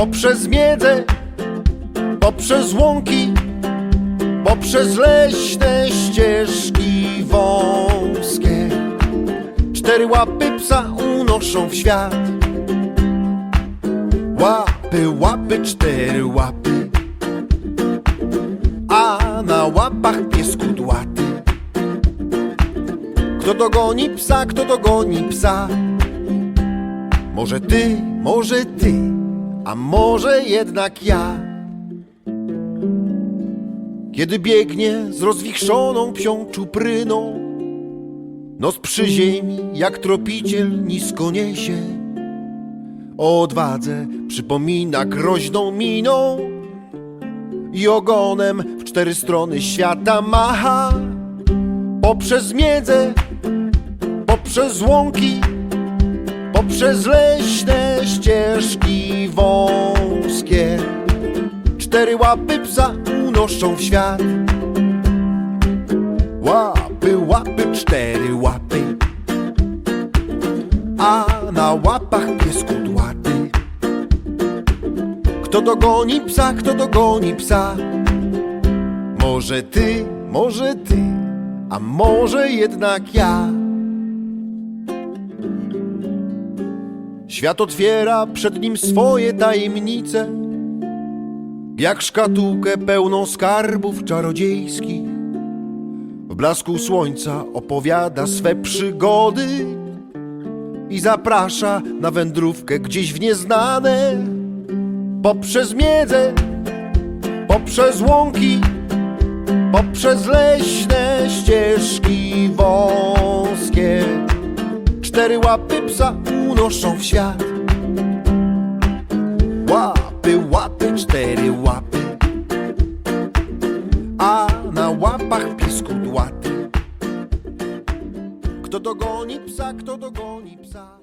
poprzez miedzę, poprzez łąki, poprzez leśne ścieżki wąskie. Cztery łapy psa unoszą w świat. Łapy, łapy, cztery łapy, a na łapach pies kudłaty. Kto dogoni psa, kto dogoni psa? Może ty, może ty, a może jednak ja. Kiedy biegnie z rozwichrzoną psią czupryną, nos przy ziemi jak tropiciel nisko niesie. O odwadze przypomina groźną miną i ogonem w cztery strony świata macha. Poprzez miedzę, poprzez łąki, poprzez leśne ścieżki wąskie. Cztery łapy psa unoszą w świat. Łapy, łapy, cztery łapy, a na łapach pies kudłaty. Kto dogoni psa, kto dogoni psa? Może ty, może ty, a może jednak ja. Świat otwiera przed nim swoje tajemnice, jak szkatułkę pełną skarbów czarodziejskich. W blasku słońca opowiada swe przygody i zaprasza na wędrówkę gdzieś w nieznane. Poprzez miedzę, poprzez łąki, poprzez leśne ścieżki wąskie. Cztery łapy psa unoszą w świat. Łapy, łapy, cztery łapy, a na łapach pies kudłaty. Kto dogoni psa, kto dogoni psa?